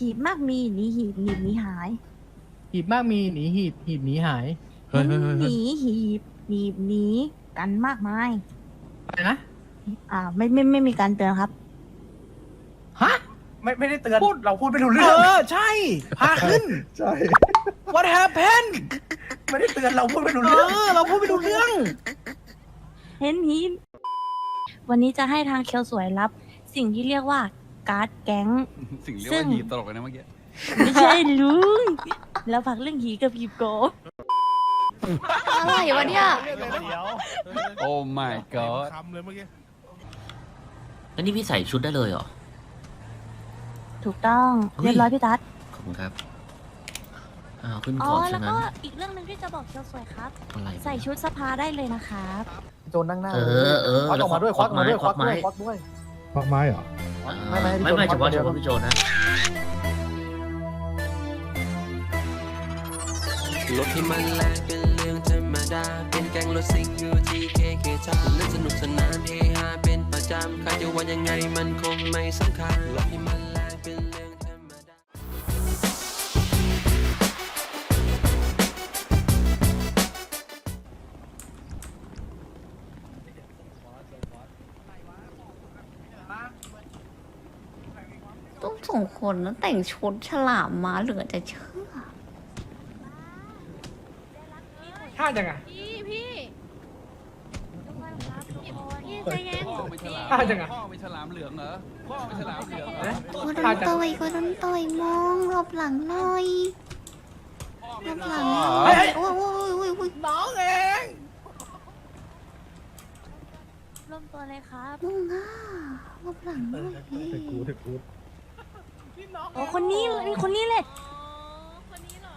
หีบมากมีหนีหีบหนีบหนีหายหีบมากมีหนีหีบหีบหนีหายเฮ้ยเฮ้ยเฮ้ยหเฮ้ยนีหีบหนีบหนีกันมากมาย อะไรนะอ่า ไม่ไม่ไม่มีการเตือนครับ ฮะไม่ไม่ได้เตือนพูดเราพูดไม่รู้เอเรื่องอใช่พาขึ้น ใช่ what happened ไม่ได้เตือนเราพูดไม่รู้เอเรื่องอเราพูดไม่รู้เรื่อง เห็นหีบวันนี้จะให้ทางเคียวสวยรับ สิ่งที่เรียกว่า การ์ดแก๊ง สิ่งเรียกซึ่ว่าง หีบตลกเลยนะเมื่อกี้ไม่ใช่ลุงแล้วพักเรื่องหีกับหีบโกอะไรวะเนี่ย โอ้ my god คำเลยเมื่อกี้ แล้วนี่พี่ใส่ชุดได้เลยเหรอ ถูกต้องเฮ้ย เรียบร้อยพี่ตั๊ดขอบคุณครับอ้าวขึ้นอ๋ก่ออนแล้ซะวงั้ก็นอีกเรื่องหนึ่งที่จะบอกเคียวสวยครับ อะไรวะใส่ชุดสภาได้เลยนะครับ โจนนั่งหน้าเออเออควักออกมาด้วยควักออกมาด้วยควักด้วยควักด้วย ควักไม้เหรออ่าไม่ไม่ไม่ไม่พี่เฉโจพาะนเฉพาะพี่โจนะรถที่มันแรงเป็นเรื่องธรรมดา เป็นแก๊งรถซิ่งอยู่ที่เคเคชาเล่นสนุกสนานเฮฮาเป็นประจำใครจะว่ายังไงมันคงไม่สำคัญรถที่มันแรงเป็น ต้องส่งคนแล้วแต่งชุดฉลามมาเหลือจะเชื่อ ท่าจังอะพี่พี่ทุกคนครับทุกคนพี่ใจเย็นพ่อเป็นฉลามท่าจังอะพ่อเป็นฉลามเหลืองเหรอพ่อเป็นฉลามเหลืองเหรอก็โดนต่อยก็โดนต่อยมองหลบหลังหน่อยหลบหลังหน่อยโอ้ยโอ้ยโอ้ยโอ้ยน้องเองร่วมตัวเลยครับมึงอะหลบหลังหน่อย แต่กูแต่กู โอ้คนนี้เลยคนนี้เลยคนนี้เหรอ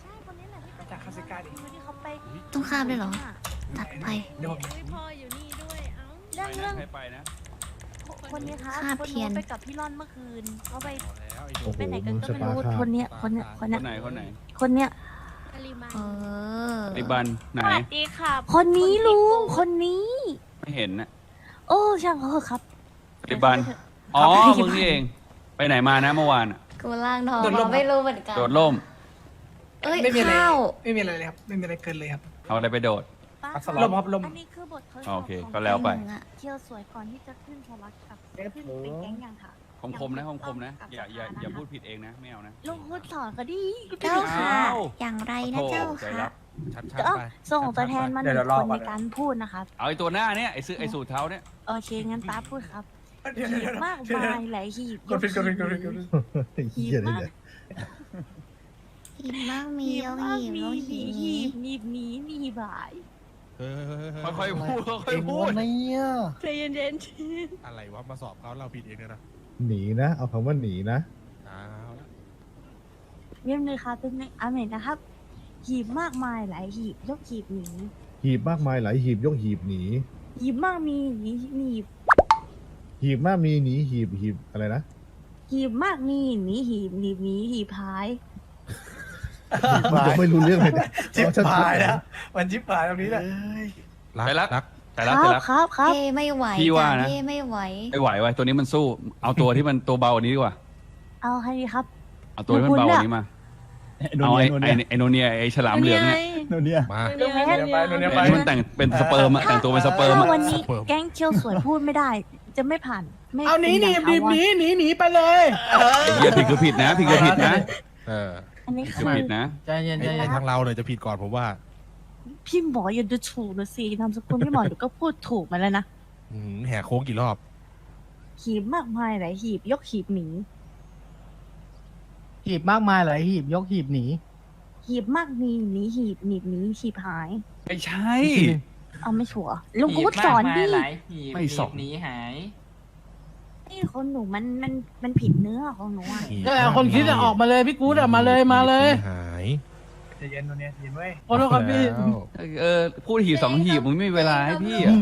ใช่คนนี้แหละที่เป็นจากคาสิกาดิ คนที่เขาไปต้องข้ามด้วยเหรอ ตัดไปเดี๋ยวผมเรื่องเรื่องให้ไปนะคนนี้ครับคาบคนเทียนไปกับพี่ร่อนเมื่อคืนเขาไปโอ้โหไปไหนกัมึนงก็สไม่ปารู้คาคนเนี้ยคนเนี้ยคนคเนี้ยนไหนคนไหนคนเนี้ยเออริบันไหนสวัสดีค่ะคนนี้ลุงคนนี้ ไม่เห็นนะโอ้ช่างเขาเถอะครับริบันอ๋อครับมึงนี่เอง ไปไหนมานะเมื่อวานอะกูล่างทองเราไม่รู้เหมือนกันโดดร่ม เอ้ยไม่มีอะไรข้าวไม่มีอะไรเลยครับไม่มีอะไรเกินเลยครับ เอาอะไรไปโดดป้าปัสสาวะลมครับลม อันนี้คือบททดสโออบเคของก็แล้วไปมึงอะเที่ยวสวยก่อนที่จะขึ้นสล็อตกับขึ้นเป็นแก๊งอย่างค่ะคมคมๆนะคมคมๆนะ อย่าอย่าอย่าพูดผิดเองนะไม่เอานะ ลุงพูดสอนก็ดีเจ้าค่ะ อ้าว อย่างไรนะโธ่เจ้าใจค่ะรับชัดเอ้าๆไป ส่งตัวแทนมาหเดี๋นึ่ยวงเดี๋ยวรอคนก่อนในการพูดนะครับ เอาไอ้ตัวหน้าเนี่ยไอ้ซื้อไอ้สูตรเท้าเนี่ย โอเค งั้นป้าพูดครับ เดี๋ยวหีเดี๋ยวบเดี๋ยวมากเดี๋ยวมายหลายหีบกดผิดกดผิดกดผิดกดผิดหีเหี้ยบเลยมากเนี่ยหีบมากมีหีบเอามากหีบมีเอาหนีหีหีบบหนีบหนีหนีบ่ายเฮ้ยเฮ้ยเฮ้ยค่อยๆพูดค่อยๆพูดใจเย็นอะไรวะมาสอบเขาเราผิดเองเนี่ยนะหนีนะ เอาคำว่าหนีนะเอาละๆเยี่ยมเลยครับเป็นหนึ่งอาเมนนะครับ หีบมากมายหลายหีบยกหีบหนีหีบมากมายหลายหีบยกหีบหนีหีบมากมีหนีหนีบ หีบมากมีหนีหีบหีบอะไรนะหีบมากมีหนีหีบหนีบหนีหีบหายผมไม่รู้เรื่องเลยเนี่ยจิบเอชัดๆหายนะมันจิบหายตรงนี้แหละไปรัก รัก แต่ครัรักแต่บรัก ครับครับเท่ไม่ไหวพี่ว่านะจ้เท่ไม่ไหว ไม่ไหวไว้ยตัวนี้มันสู้ เอาตัวที่มันตัวเบากว่านี้ดีกว่า เอาใครดีครับ เอาตัวที่มันเบากว่านี้มา เอาไอ้ไอ้ไอ้โนเนียไอ้ฉลามเหลืองเนี่ยมาเดี๋ยวเดี๋ยวไปเดี๋ยวไป ไอ้ที่มันแต่งเป็นสเปิร์มอะแต่งตัวเป็นสเปิร์มถ้าอะวันนี้แก๊งเคียวสวยพูดไม่ได้ จะไม่ผ่าน ไม่เอาหนีหนีเป็หนีอย่างหนีถาวรหนีหนีไปเลยไอ้เหี้ยผิดคือผิดนะผิดคือผิดนะเอออันนี้ผิดคืคืออผิดนะ ใจเย็นใจไอ้เย็นทางเราเลยจะผิดก่อนผมว่า พี่หมออย่าดูถูกนะสินามสกุลพี่หมอเดี๋ยวก็พูดถูกมาแล้วนะอืมแหกโค้งกี่รอบ หีบมากมายหลายหีบยกหีบหนีหีบมากมายหลายหีบยกหีบหนี หีบมากมีหนีหีบหนีบหนีหีบหายไม่ใช่ เอาไม่ชัวร์ลุงกูสอนดิหลายหีบไม่สอน หีบหนีหาย นี่คนหนูมันมันมันผิดเนื้อของหนูอะนั่นแหละคนคิดอะออกมาเลยพี่กู๊ดอะมาเลยมาเลยหายใจเย็นตัวเนี้ยเย็นเว้ยขอโทษครับพี่แล้วเออพูดหีบสองหีบมึงไม่มีเวลาให้พี่อะ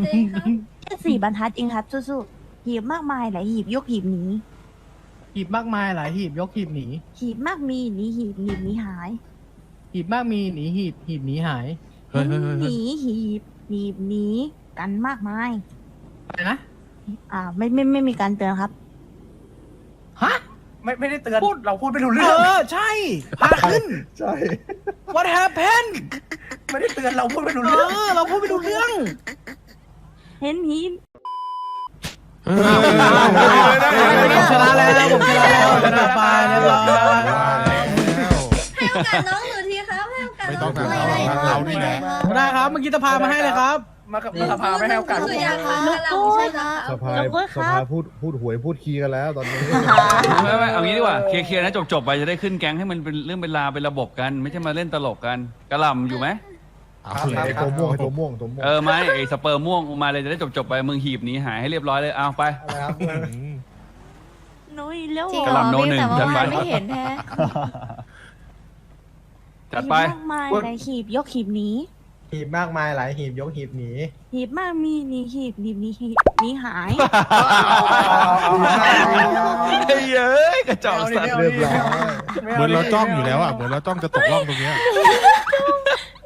แค่สี่บรรทัดเองครับสู้ๆหีบมากมายหลายหีบยกหีบหนีหีบมากมายหลายหีบยกหีบหนีหีบมากมีหนีหีบหนีบหนีหายหีบมากมีหนีหีบหีบหนีหายเฮ้ยเฮ้ยเฮ้ยหเฮ้ยนีหีบ หนีบหนีกันมากมาย อะไรนะ อ่า ไม่ไม่ไม่มีการเตือนครับ ฮะ ไม่ไม่ได้เตือนพูด เราพูดไม่รู้เอเรื่องอ ใช่พาขึ้น ใช่ what happened ไม่ได้เตือนเราพูดไม่รู้เอเรื่องอ เราพูดไม่รู้เรื่อง เห็นหีผมชนะแล้วผมชนะแล้วชนะไปเรียบร้อย ให้โอกาสน้องหนู ไม่น้ต้อองงหนูการทีเราเรานี่แหละได้ครับ เมื่อกี้ตะพามาให้เลยครับมากับมาสภาไม่ให้โอกาสคืออยากผมฟังเราใช่ไหมสภาสภาพูดพูดหวยพูดคีย์กันแล้วตอนนี้ไม่ไม่เอางี้ดีกว่าเคลียร์ๆนะจบๆไปจะได้ขึ้นแก๊งให้มันเป็นเรื่องเป็นราวเป็นระบบกัน ไม่ใช่มาเล่นตลกกันกระหล่ำอยู่ไหมเอาเลยไอ้ตัวม่วงไอ้ตัวม่วงตัวม่วงเออไม่ไอสเปิร์มม่วงมาเลยจะได้จบๆไปมึงหีบหนีหายให้เรียบร้อยเลยเอาไปหนุยเร็วจริงกะเหหรอล่ำโนพี่หนึ่งแต่ว่าจัดไปมันไม่เห็นแท้ จัดไป หีบมากมายหลายหีบยกหีบหนีหีบมากมายหลายหีบยกหีบหนีหีบมากมีหนีหีบหนีบหนีหีบหนีหายเฮ้ยเอ้ยกระจอกสัตว์เรียบร้อยเหมือนเราจ้องอยู่แล้วอะเหมือนเราจ้องจะตกล่องตรงเนี้ย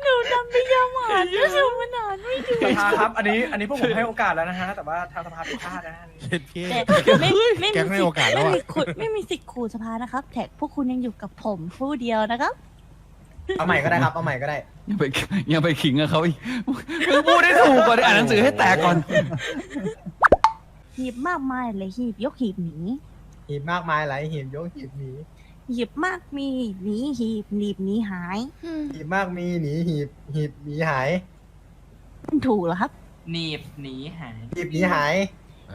หนูจำไม่ยอมอ่านก็คือมันอ่านไม่ถูกสภาครับ อันนี้อันนี้พวกผมให้โอกาสแล้วนะฮะ แต่ว่าทางสภาผิดพลาดนะฮะเช็ดเก้แต่ไม่ไม่แก๊งให้โอกาสแล้วไม่อะ มีขุดไม่มีสิทธิ์ขู่สภานะครับแท็กพวกคุณยังอยู่กับผมผู้เดียวนะครับ เอาใหม่ก็ได้ครับ เอาใหม่ก็ได้ ยังไปยังไปขิงกับเขาอีกมึงพูดได้ถูกก่อนอ่านหนังสือให้แตกก่อน หีบมากมายเลยหีบยกหีบหนีหีบมากมายหลายหีบยกหีบหนีหีบมากมีหนีหีบหนีบหนีหายหีบมากมีหนีหีบหีบหนีหายมันถูกเหรอครับ หนีบหนีหาย หีบหนีหาย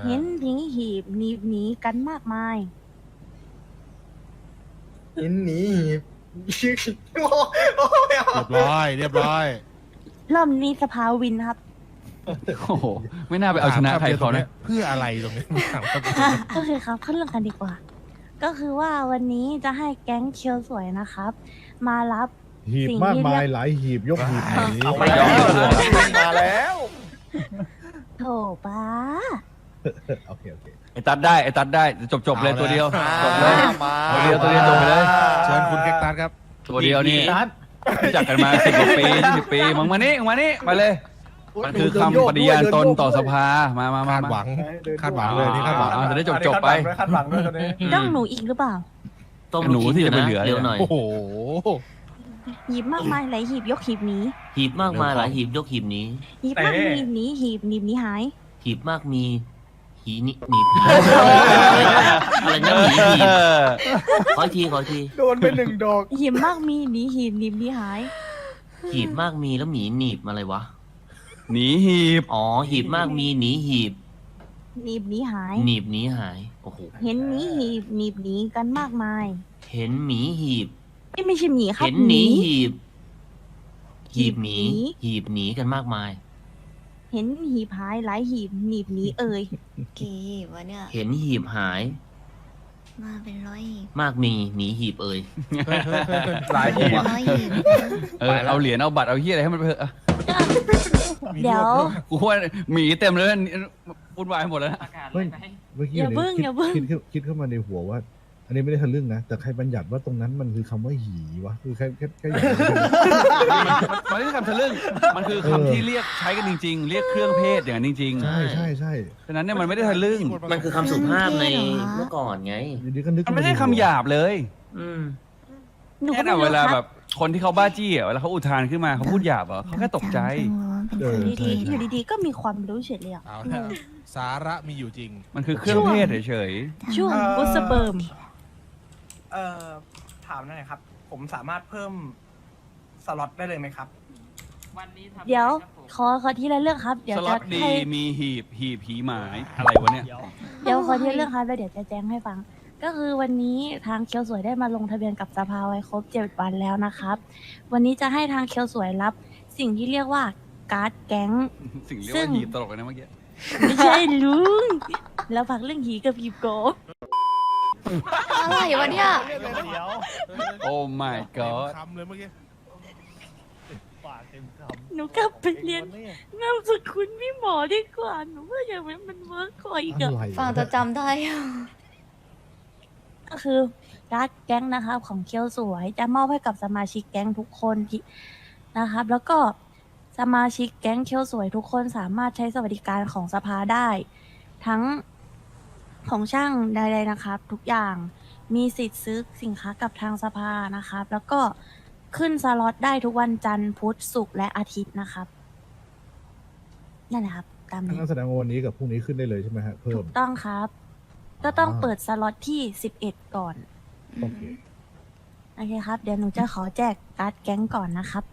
เห็นหนีหีบหนีบหนีกันมากมายหินหนีหีบ โอ้โหไม่เอาเรียบร้อย เรียบร้อยรอบนี้สภาวินครับ โอ้โห ไม่น่าไปเอาชนะใครเขานะเพื่ออะไรตรงนี้ถามครับก็คือครับเข้าเรื่องกันดีกว่า ก็คือว่าวันนี้จะให้แก๊งเคียวสวยนะครับ มารับ หีบมากมายหลายหีบยกหีบหนีเอาไปแล้วมาแล้วโถป้าโอเคโอเค ไอ้ตัดได้ไอ้ตัดได้จบจบๆเลยตัวเดียวจบเลยตัวเดียวตัวเดียวจบไปเลย เชิญคุณแคคตัสครับ ตัวเดียวนี่ตัดรู้จักกันมาสิบกว่าปียี่สิบปีมึงมานี่มึงมานี่มาเลย มันคือคำปฏิญาณตนต่อสภามามามาคาดมาหวัง คาดหวังเลยนี่คาดหวัง อ่าจะได้จบๆไป คาดหวังด้วยตอนนี้ต้องหนูอีกหรือเปล่า ต้มหนูลูกที่ชิ้นจะอยู่ไปเหลือนะเร็วหน่อยโอ้โห หีบมากมายหลายหีบยกหีบหนีหีบมากมายหลายหีบยกหีบหนี้ หีบมากมีหนีหีบหนีบหนีหาย หีบมากมี หีนี่หนีบหีอะไรนะหนีหีบขออีกทีขออีกทีโดนไปหนึ่งดอกหีบมากมีหนีหีบหนีบหนีหาย หีบมากมีแล้วหมีหนีบอะไรวะหนีหีบอ๋อหีบมากมีหนีหีบหนีบหนีหาย หนีบหนีหายโอ้โหเห็นหนีหีบหนีบหนีกันมากมายเห็นหมีหีบ เอ้ยไม่ใช่หมีครับเห็นหนีหีบ หีบหมีหีบหนีหีบหนีกันมากมาย เห็นหีบหายหลายหีบหนีบหนีเอ่ยกี่หีบวะเนี่ย เห็นหีบหาย มาเป็นร้อยหีบมากมีหนีหีบเอ่ยหลายหีบร้อยหีบเออเอาเหรียญเอาบัตรเอาเฮียอะไรให้มันไปเถอะเดี๋ยวกูว่าหมีเต็มเลยวุ่นวายหมดแล้วนะประกาศเฮ้ยไปให้เมื่อกี้อย่าเพิ่งคิดอย่าเพิ่งคิดคิดคิดเข้ามาในหัวว่า อันนี้ไม่ได้ทะลึ่งนะ แต่ใครบัญญัติว่าตรงนั้นมันคือคำว่าหีวะ คือแค่แค่แค่อยากจะมันไม่ใช่คำทะลึ่งมันคือคำที่เรียกใช้กันจริง ๆ เรียกเครื่องเพศอย่างนั้นจริงใช่ใช่ใช่ๆฉะนั้นเนี่ยมันไม่ได้ทะลึ่ง มันคือคำสุภาพในเมื่อก่อนไง อยู่ดีก็นึกมันไม่ใช่คำหยาบเลยอืม หนูก็แค่ไม่เวรู้ลาคแบรับบคนที่เขาบ้าจี้อะเวลาเขาอุทานขึ้นมาเขาพูดหยาบเหรอเขาแค่ตกใจ เป็นเอคอนดีใช่ๆอยู่ดีๆ ก็มีความรู้เฉยเลยอะเอาละสาระมีอยู่จริง มันคือเครื่องเพศเฉยช่วงบุสเบิร์ม เอ่อถามหน่อยครับ ผมสามารถเพิ่มสล็อตได้เลยไหมครับ วันนี้ทำเดี๋ยวครับผม ขอขอทีละเรื่องครับ เดี๋ยวสล็จะอตดีให้มีหีบหีบผีหมายอะไรวะเนี่ยเดี๋ยวขอทีละเรื่องครับแล้วเดี๋ยวจะแจ้งให้ฟัง ก็คือวันนี้ทางเคียวสวยได้มาลงทะเบียนกับสภาไว้ครบเจ็ดวันแล้วนะครับ วันนี้จะให้ทางเคียวสวยรับ สิ่งที่เรียกว่าการ์ดแก๊ง สิ่งเรียกซึ่ว่างหีบตลกเลยนะเมื่อกี้ ไม่ใช่ลุง แล้วพักเรื่องหีกับหีบโกบ อะไรวะเนี่ยโอ้ my god คำเลยเมื่อกี้หนูกลับไปเรียน นามสกุลพี่หมอดีกว่าหนูว่าอย่างนี้มันเวิร์กกว่าอีกอะอะไรฟังจะจำได้ ก็คือการ์ดแก๊งนะครับของเคียวสวยจะมอบให้กับสมาชิกแก๊งทุกคนที่นะครับ แล้วก็สมาชิกแก๊งเคียวสวยทุกคนสามารถใช้สวัสดิการของสภาได้ ทั้ง ของช่างใดๆนะครับ ทุกอย่างมีสิทธิ์ซื้อสินค้ากับทางสภานะครับ แล้วก็ขึ้นสล็อตได้ทุกวันจันทร์พุธศุกร์และอาทิตย์นะครับ นั่นแหละครับ ตามนี้งั้นแสดงว่าวันนี้กับพรุ่งนี้ขึ้นได้เลยใช่ไหมฮะเพิ่ถูม กต้องครับ ก็ต้องอ่า เปิดสล็อตที่สิบเอ็ดก่อนโอเค โอเคครับ เดี๋ยวหนูจะขอแจกการ์ดแก๊งก่อนนะครับ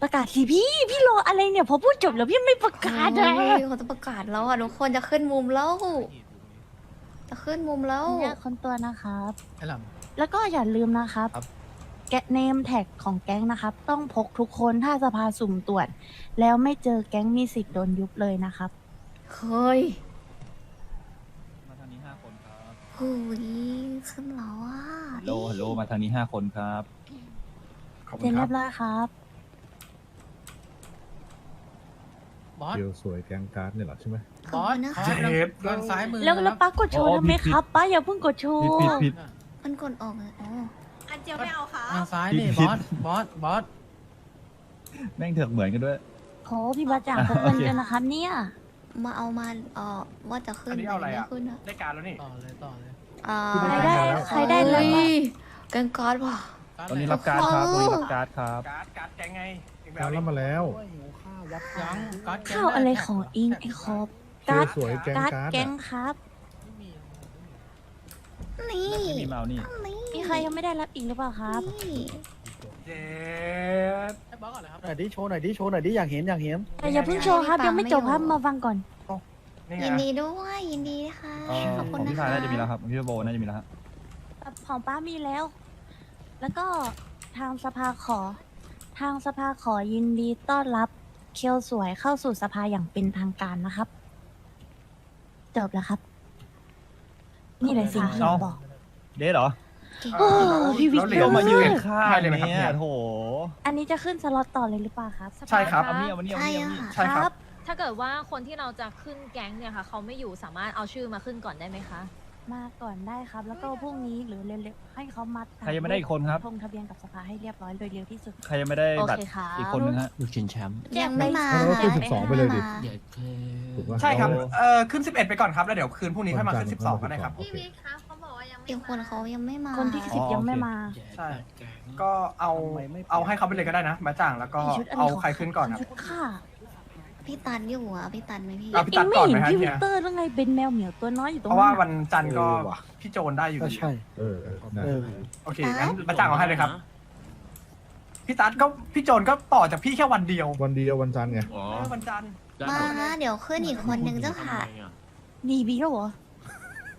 ประกาศสิพี่ พี่รออะไรเนี่ยพอพูดจบแล้วพี่ไม่ประกาศโอ้อะยเขาจะประกาศแล้วอะทุกคนจะขึ้นมุมแล้ว จะขึ้นมุมแล้ว เนี่ยคนตัวนะครับ ไอ้หลังแล้วก็อย่าลืมนะครับ ครับแกะเนมแท็กของแก๊งนะครับ ต้องพกทุกคนถ้าสภาสุ่มตรวจ แล้วไม่เจอแก๊งมีสิทธิ์โดนยุบเลยนะครับ เฮ้ยมาทางนี้ห้าคนครับโอ้ยขึ้นแล้วอะฮัลโหลฮัลโหลมาทางนี้ห้าคนครับ ขอบคุเจนณคเรีรัยบ บร้อยครับ บอส เดียวสวยแกงการ์ดเนี่ยเหรอใช่ไหมขอบคุณนะบอคะสด้านซ้ายมือแล้วแล้วป้ากดโชว์อ๋อทำไมผิดผิดครับป้าอย่าเพิ่งกดโชว์ผิดผิด มันกดออกเลยอ๋ออันเจียวไม่เอาค่ะ ทางซ้ายนี่ผิบดอส บอส บอส แม่งเถือกเหมือนกันด้วย โหพี่บาจ่างพกเงินกันนะครับเนี่ยมาเอามาเอ่อว่าจะขึ้นอันนี้เอาอะไรอะม่ขึ้นอะได้การแล้วนี่ ต่อเลยต่อเลยอ่าใครได้ใครได้แล้วก็เฮ้ยแกงการ์ดว่ะ ตอนนี้รับการ์ดครับโอ้ตอนโหนี้รับการ์ดครับ การ์ดการ์ดแกงไงเองไปกาเอารดิรับมาแล้วยั งการ์ดแกงข้าวอะไรของอิงไอ้ครบเดีการ์ยวดสวยแกงการ์ดการ์ดแก๊งอะครับ นี่ไม่มีเมานี่นี่มีใครยังไม่ได้รับอีกหรือเปล่าครับนี่เจ็ดให้บอสก่อนเลยครับหน่อยดิโชว์หน่อยดิโชว์หน่อยดิอยากเห็นอยากเห็นแต่อย่าเพิ่งโชว์ครับยังไม่จบครับมาฟังก่อน นี่ไงยินดีด้วยยินดีค่ะขอบคุณของนะพี่คะพายน่าจะมีแล้วครับของพี่โบน่าจะมีแล้วครับของป้ามีแล้ว แล้วก็ทางสภาขอ ทางสภาขอยินดีต้อนรับ เคียวสวยเข้าสู่สภาอย่างเป็นทางการนะครับ จบแล้วครับ นี่เลยสิ่งที่อยากบอก เดทเหรอเก่งโอ้พี่วิกแล้วเหรีเตยอญร์มายืนข้างให้เลยไหมครับเนี่ยเนี่ยโถอันนี้จะขึ้นสล็อตต่อเลยหรือเปล่าครับ ใช่ครับ เอานี่เอามานี่เอาใช่มานี่เอามานี่อะใช่ครับ ถ้าเกิดว่าคนที่เราจะขึ้นแก๊งเนี่ยค่ะ เขาไม่อยู่สามารถเอาชื่อมาขึ้นก่อนได้ไหมคะ มาก่อนได้ครับ แล้วก็พรุ่งนี้หรือเร็วๆให้เขามัดใครยังไม่ได้อีกคนครับ ลงทะเบียนกับสภาให้เรียบร้อยโดยเร็วที่สุด ใครยังไม่ได้โอบัตเครค่ะอีกคนนึงฮะ ลูกชิ้นแชมป์ยังไม่มางั้นเราขึ้นสิบสองไปเลยดิใหญ่เคลถูกป่ะใช่ครับ เอาเออขึ้น 11 ไปก่อนครับ แล้วเดี๋ยวคืนพรุ่งนี้ค่อยมาขึ้น 12 ก็ได้ครับ โอเคอีกคนเขายังไม่มาคนที่สิบยังไม่มา ใช่ ก็เอา เอาให้เขาไปเลยก็ได้นะมาจ่างแล้วก็ชุดะไเอาขงใครขึ้นก่อนครับ ชุดค่ะ พี่ตันอยู่อะพี่ตันไหมพี่ เอาพี่เอ็ตังดไม่ก่อนเห็ไหมนฮะพี่วิเนี่กยเตอร์แล้วไงเป็นแมวเหมียวตัวน้อยอยู่ตรงเพราะว่านั้นวันจันทร์ก็เออว่ะ พี่โจนได้อยู่ก็ใช่เออเออได้เออ โอเคงั้นมาจ่างเอาให้เลยครับพี่ตัดก็พี่โจนก็ต่อจากพี่แค่วันเดียววันเดียววันจันทร์ไง อ๋อเออวันจันทร์มาเดี๋ยวขึ้นอีกคนนึงเจ้าค่ะ หนีบีแล้วเหรอ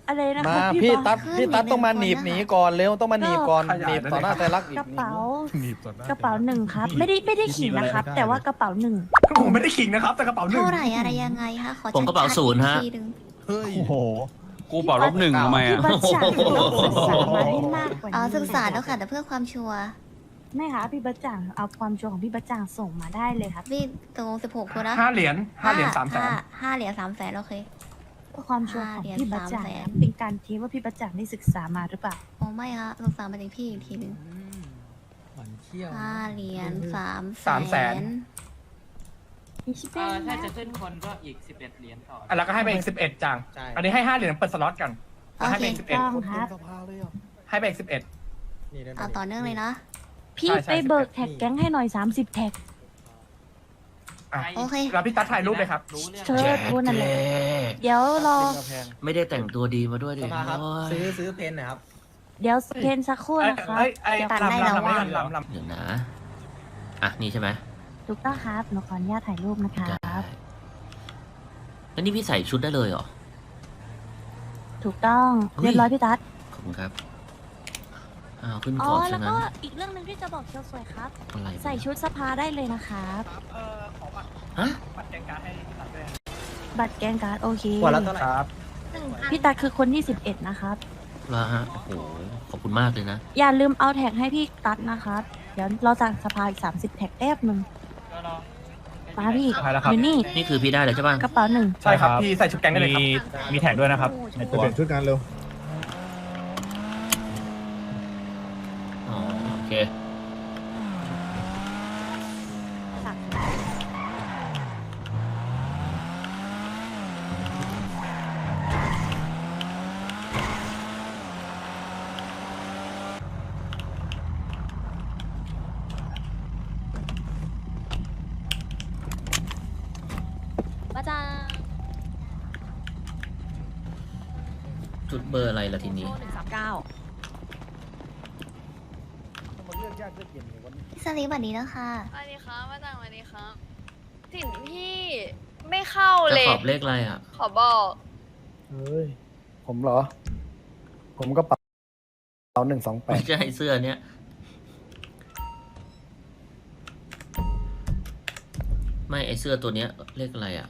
อะไรนะมาคะพี่บอลตัดขึ้นพี่ตัดอีกต้องมาหนึ่หนีงบคนหนีนะคะก่อนเร็วต้องมาหนีบก่อนขยายหนีบต่อหน้าใจรักอีกกระเป๋าหนีหนีบต่อหน้า กระเป๋าหนึ่งครับ ไม่ได้ไม่ได้ขิงนะครับ แต่ว่ากระเป๋าหนึ่งผมไม่ได้ขิงนะครับ แต่กระเป๋าหนึ่งเท่าไหร่อะไรยังไงคะขอผมกระเป๋าชัดๆศูนย์ฮะ อีกทีหนึ่งเฮ้ย โอ้โห กูเป่าลบหนึ่งทำไมพี่อะ บัญจังต้องศึกษามาให้มากกว่านี้อ๋อศึกษาแล้วค่ะแต่เพื่อความชัวร์ไม่ค่ะพี่บัญจังเอาความชัวร์ของพี่บัญจังส่งมาได้เลยครับ พี่ตรงสิบหกตัวนะห้าเหรียญห้าเหรียญสามแสนห้ห้าเหรียญสามแสนโอเคเพื่อ ความชัวร์ของพี่บัญจังเหรียญครับ300,000เป็นการเทสว่าพี่บัญจังได้ศึกษามาหรือเปล่า อ๋อไม่ฮะศึกษามาจากพี่อีกทีหนึ่งหวานเขี้ยวห้าเหรียญสามสามแสนมีชิปเอเป้อถ้านะจะขึ้นคนก็อีก11เหรียญต่ออะแล้วก็ให้ไปอีกสิบเอ็ดจัง ใช่ อันนี้ให้ห้าเหรียญเปิดสล็อตกันโอแล้วให้เคไปอีกสิบเอ็ดต้องครับ สภาเลยอะให้ไปอีกสิบเอ็ด นี่ได้ไหมเอาต่อเนื่องเลยนะ พี่ใช่ใช่ ไปเบิกแท็กแก๊งให้หน่อย 30 แท็ก อะ โอเคแล้วพี่ตัดถ่ายรูปเลยครับ รู้เรื่องเชิญคุณนั่นแหละแจ๊ะเดี๋ยวรอเป็นกระแพงไม่ได้แต่งตัวดีมาด้วยดิสภาครับ โอ้ยซื้อซื้อเพนหน่อยครับ เดี๋ยวเพนสักครู่เอ้ยนะครับเอ้ยเอ้ยเดี๋ยวตัดลำได้ลำแล้วลำว่า ลำลำเดี๋ยวนะ อะ นี่ใช่ไหมถูกต้องครับหนูขออนุญาตถ่ายรูปนะคได้รับแล้วนี่พี่ใส่ชุดได้เลยเหรอ ถูกต้องเฮ้ยเรียบร้อยพี่ตั๊ดขอบคุณครับ อ้าวขึ้นอ๋อก่อนแล้ซะวงั้ก็นอีกเรื่องหนึ่งที่จะบอกเชียวสวยครับ อะไรใส่ชุดสภาได้เลยนะครับเออขอบัตรฮะบัตรแกงการดให้พี่ตัดด้วยบัตรแกงการ์ดโอเคหัวละเท่าไหร่ครับพี่ตั๊ดคือคนที่11นะครับแล้วฮะโอ้โหขอบคุณมากเลยนะ อย่าลืมเอาแท็กให้พี่ตั๊ดนะครับ เดี๋ยวเราสั่งสภาอีก30 แท็กแป๊บหนึ่งมาพี่ถ่ายแล้วครับ อยู่นี่นี่คือพี่ได้เลยใช่ป่ะกระเป๋าหนึ่งใช่ครับพี่ใส่ชุดแกงได้เลยครับ มีแท็กด้วยนะครับในไปตัวเปลี่ยนชุดงานเร็ว เคาจ้า จุดเบอร์อะไรล่ะทีนี้ วันนี้สลีสวัสดีนะคะสวัสดีครับมาจากสวัสดีครับถิ่นพี่ไม่เข้าจะเลย ขอบเลขอะไรอะ ขอบอกเฮ้ย ผมเหรอ ผมก็เป๋าหนึ่งสองแปไม่ดใช่เสื้อเนี้ยไม่ไอเสื้อตัวเนี้ยเลขอะไรอะ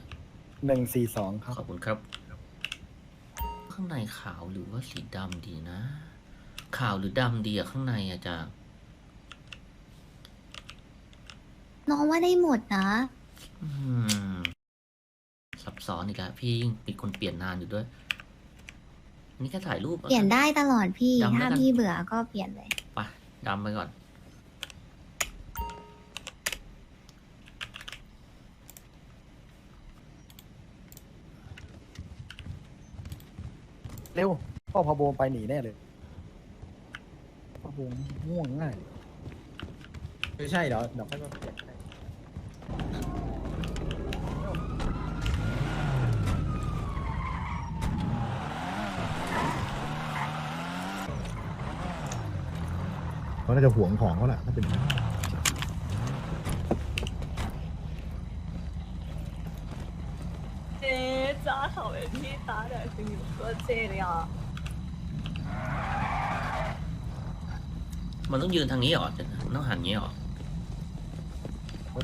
หนึ่งสี่สองครับขอบคุณครับ ข้างในขาวหรือว่าสีดำดีนะ ขาวหรือดำดีอะข้างในอะจ๊ะ น้องว่าได้หมดนะ อืมซับซ้อนอีกแล้วพี่ยิ่งเป็นคนเปลี่ยนนานอยู่ด้วยอันนี้แค่ถ่ายรูปเปลี่ยนได้ตลอดพี่ดำแล้วถ้ากัน พี่เบื่อก็เปลี่ยนเลย ไปดำไปก่อน เร็วพ่อพาโบไปหนีแน่เลยพาโบง่วงง่าย ไม่ใช่เหรอเดี๋ยวค่อยมาเปลี่ยนให้เขาน่าจะหวงของเขาแหละถ้าเป็นอย่างนั้นเจ๊จ้าเขาเป็นพี่ตาแต่คืออยู่ตัวเจเลยอะมันต้องยืนทางนี้เหรอจะต้องหันอย่างนี้เหรอ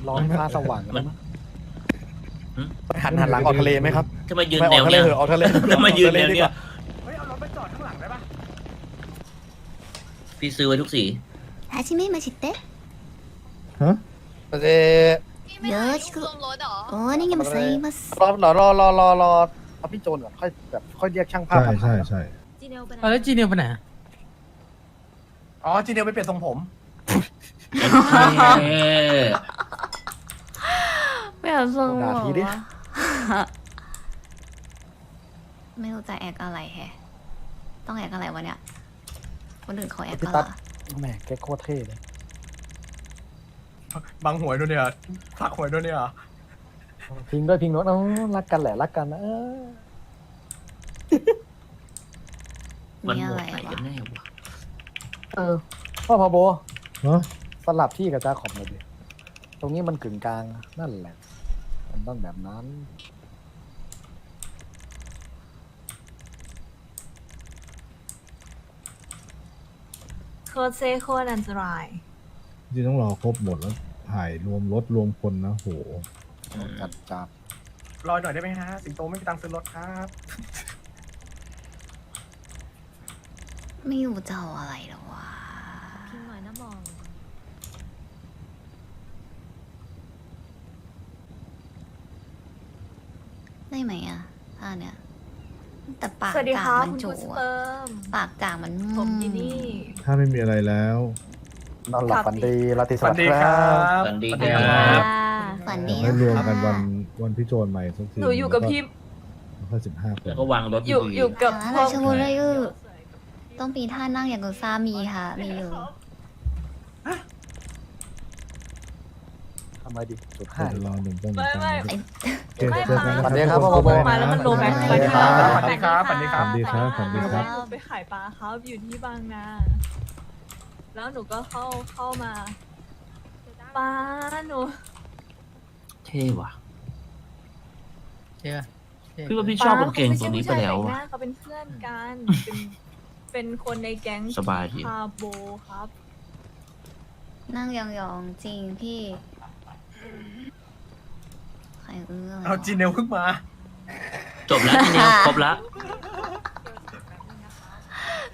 ร้อนฟ้าสว่างมัน หันหันหลังออกทะเลไหมครับจะมายืนไม่แนออกวทะเลเนี้ย เหอะออกทะเลจะมายืนแนวดีกเนี้ยว่าเฮ้ยเอารถไปจอดข้างหลังได้ปะพี่ซื้อไว้ทุกสีฮาชิเมะมาชิเตะฮะเจพี่ไม่ให้เยอะหนูรวมรถเหรอโอ้นี่ไงมาใส่มารอรอรอรอรอรอเอาพี่โจนก่อนค่อยแบบค่อยเรียกช่างภาพใช่มาใช่ใช่จีเนลไปไหนเอาแล้วจีเนียลไปไหนอะอ๋อจีเนียลไปเปลี่ยนทรงผม เอ๊ะ ไม่เอาทรงด่าทีดิ ไม่รู้จะแอกอะไรแฮะ ต้องแอกอะไรวะเนี่ย คนอื่นเขาแอกพี่ก็ตั๊ละดแหมแกโคตรเท่เลยบังหวยด้วยเนี่ยผลักหวยด้วยเนี่ยพิงด้วยพิงโน้ตเอ้ารักกันแหละรักกันนะเออมันมีหมอะดไรไหนวะกันแน่วะเออพ่อพาโบเนาะสลับที่กับจาขอบเลยดิตรงนี้มันกึ่งกลางนั่นแหละ มันต้องแบบนั้น โคตรเซโคตรอันตราย จริงๆต้องรอครบหมดแล้วถ่ายรวมรถรวมคนนะโหอืมจัดจับรอหน่อยได้ไหมฮะ สิงโตไม่มีตังค์ซื้อรถครับไม่รู้จะเอาอะไรแล้ววะ พิมพ์หน่อยนะมอง ได้ไหมอะท่าเนี่ยแต่ปากสวัสดีจาค่ะกมันคุณจูผู้สอะเปิมปากจางมันผมยินนี่ ถ้าไม่มีอะไรแล้ว นอนหลับครับฝันดีราตรีสสวัวัสสดีดิ์คครัรับ บ สวัสดีสวัสคดีรั ครับบฝันดีให้นะรวมคะกันวันวันพี่โจนใหม่สักทีหนูอยู่กับพี่แล้วก็สิบห้าคแล้นวก็วางรถอยู่ดีๆอยู่กับอ่าพวรากชบุรีอยู่ต้องปีท่านั่งอย่างกุซามีค่ะ มีอยู่ ทำไมดิจุดห้าเดี๋ยวรอหนุ่มต้องไม่ไม่ไอ้เจอเจอกันนะสวัสดีคครัรับบทุกคนมาแล้วมันโดนแบงค์สไปวัสดีคครัรับบสวัสดีครับสวัสดีครับ สวัสดีครับสวัสดีครับหนูไปขายปลาครับอยู่ที่บางนา แล้วหนูก็เข้าเข้ามาปลาหนูเท่ว่ะเจ๊ปะเจ๊พี่ว่าพี่ชอบกางเกงตัวนี้ไปแล้วป้าว่ะ เขาเป็นเพื่อนกันเป็นเป็นคนในแก๊งสบายดี คาโบครับ นั่งยองๆจริงพี่ใคร เอื้อเอาจีเนียลเพิ่งมา จบแล้วทีเดียวครบแล้ว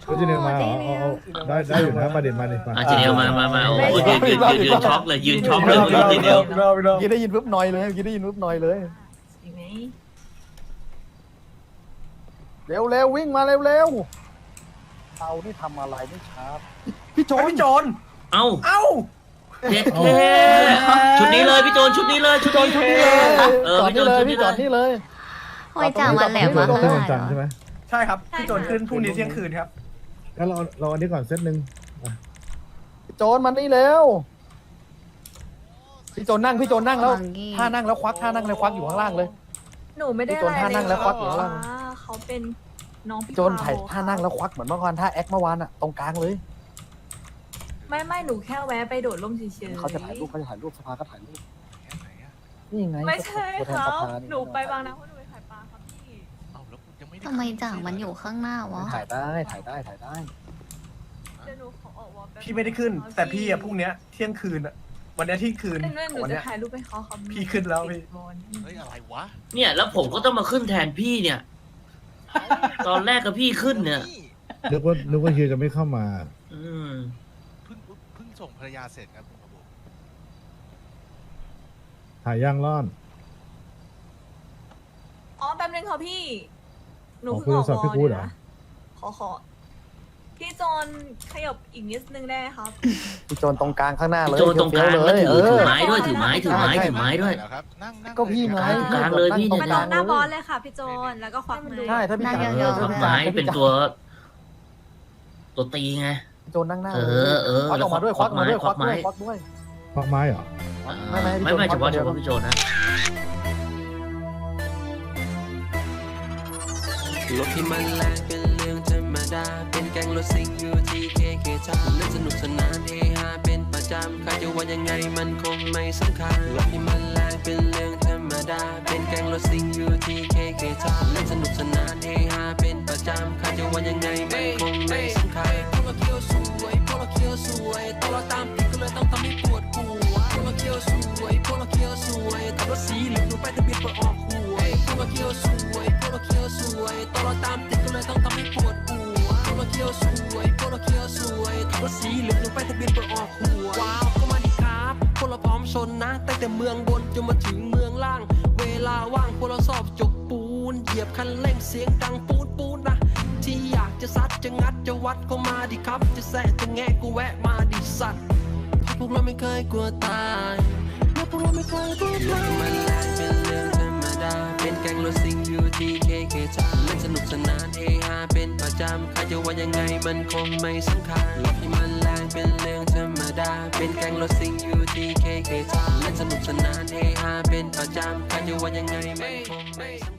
ก็จะเดินมาเหรอเอาเอาได้ได้อยู่นะมาเด็ดมาเด็ดมาอะจีเนียวมามามาโอ้ยไม่ยืนใช่ยืนยืนยืนช็อกเลยยืนช็อกเลยรอบรอบจีเนียวรอบรอบเมื่อกี้ได้ยินปุ๊บหน่อยเลยเมื่อกี้ได้ยินปุ๊บหน่อยเลยใช่ไหมเร็วเร็ววิ่งมาเร็วเร็วเตานี่ทำอะไรไม่ช้าพี่โจโอ้นยพี่โจนเอ้าเอ้า เด็ดเท่ชุดนี้เลยพี่โจนชุดนี้เลยชุดนี้ชุดนี้เลยเออจอดพี่โจนี่นเลยชุดนี้พี่จอดนี่เลย โอ้ยจ่าวันแหลมพี่โจมานต้องเท่าขึ้นไหร่วันจันทร์ใช่ไหมใช่ครับพี่โจนขึ้นพรุ่งนี้เที่ยงคืนครับ งั้นเราเราอันนี้ก่อนเซตหนึ่งพี่โจนมันนี่เร็วพี่โจนนั่งพี่โจนนั่งแล้วบางยี่ท่านั่งแล้วควักท่านั่งแล้วควักอยู่ข้างล่างเลย หนูไม่ได้พี่โจนอะไรท่านั่งแล้วควักอยู่เลยข้างล่างค่ะเขาเป็นน้องพี่โจนถ่ายเปท่านั่งแล้วควักเหมือนเมื่อวานท่าแอคเมื่อวานอะตรงกลางเลย ไม่ไม่หนูแค่แวะไปโดดร่มเฉยๆเขาจะถ่ายรูปเขาจะถ่ายรูปสภาก็ถ่ายรูปนี่ไงไม่ใช่ตัวแทคนรับสภานี่หนูไปบางนาเพราะหนูไปถ่ายปลาครับพี่ทำไมจ่างมันอยู่ข้างหน้าวะถ่ายได้ถ่ายได้ถ่ายได้ เดี๋ยวหนูขอออกวอลแป๊บพี่ไม่ได้ขึ้น แต่พี่อะพรุ่งเนี้ยเที่ยงคืนอะวันเนี้ยเที่ยงคืนเอ้ยหนูวันจะเนี้ย ถ่ายรูปไปเขาครับพี่ขึ้นแล้วพี่เฮ้ยอะไรวะเนี่ยแล้วผมก็ต้องมาขึ้นแทนพี่เนี่ย ตอนแรกกับพี่ขึ้นเนี่ย นึกว่านึกว่าเฮียจะไม่เข้ามา อืมเพิ่งเพิ่ง ส่งภรรยาเสร็จครับคุณขบวนถ่ายย่างร่อน อ๋อแป๊บนึงค่ะพี่ หนูขอเพิ่งออกคุยโทรศัพท์วพี่อลพูดอยู่เหรอนะขอขอ พี่โจนขยับอีกนิดนึงได้ไหมครับ พี่โจนตรงกลางข้างหน้าเลยโจนตรงกลางเฟี้ยแล้วถือเถือไม้ด้วยถือไม้ถือไม้ถือไม้ด้วย แล้วครับ นั่งนั่งก็พี่ไงตรงกลางเลยพี่เนี่ยตรงกลางเลยเลยค่ะพี่โจนแล้วก็ควักมือ ใช่ถ้าพี่นั่งจ่ายยองๆถ้าดอกพี่ไม้จ่ายเป็นตัว ตัวตีไงพี่ โจนนั่งหน้าเอเลยอเออควักออกมาด้วยควักออกมาด้วยคควัวักกไม้ด้วยควักด้วยควักไม้เหรอไม่ไม่ไม่ไม่พี่โจนเฉพาะควักเฉคนเดียวพาะพี่โจนะรถที่มันแรงเป็นเรื่องธรรมดา เป็นแก๊งรถซิ่งอยู่ที่เคเคทาเล่นสนุกสนานเฮฮาเป็นประจำใครจะว่ายังไงมันคงไม่สำคัญรถที่มันแรงเป็นเรื่องธรรมดา เป็นแก๊งรถซิ่งอยู่ที่เคเคทาเล่นสนุกสนานเฮฮาเป็นประจำใครจะว่ายังไงมันคงไม่สำคัญพวก เราเคี้ยวสวยพวกเราเคี้ยวสวยตัวเราตามติดก็เลยต้องทำให้ปวดหัวพวกเราเคี้ยวสวยพวกเราเคี้ยวสวยขับรถสีเหลืองดูไปทะเบียนเปิดออกหัวพวกเราเคี้ยวสวยพวกเราเคี้ยวสวยตัวเราตามติดก็เลยต้องทำให้ปวดหัวพวกเราเคี้ยวสวยพวกเราเคี้ยวสวยขับรถสีเหลืองดูไปทะเบียนเปิดออกหัวว้าวก็มาดีครับพวกเราพร้อมชนนะตั้งแต่เมืองบนจนมาถึงเมืองล่าง เวลาว่างพวกเราสอบจกปูนเหยียบคันเร่งเสียงดังปูนปูน จะซัดจะงัดจะวัดก็มาดิครับ จะแสะจะแงะกูแวะมาดิสัตว์พวกเราไม่เคยกลัวตายและพวกเราไม่เคยกลัวตายมันแรงเป็นเรื่องธรรมดา เป็นแกงรถซิงอยู่ที่เคเคจาเล่นสนุกสนานเฮฮาเป็นประจำใครจะว่ายังไงมันคงไม่สำคัญรถที่มันแรงเป็นเรื่องธรรมดา เป็นแกงรถซิงอยู่ที่เคเคจาเล่นสนุกสนานเฮฮาเป็นประจำใครจะว่ายังไงมันคงไม่สำคัญ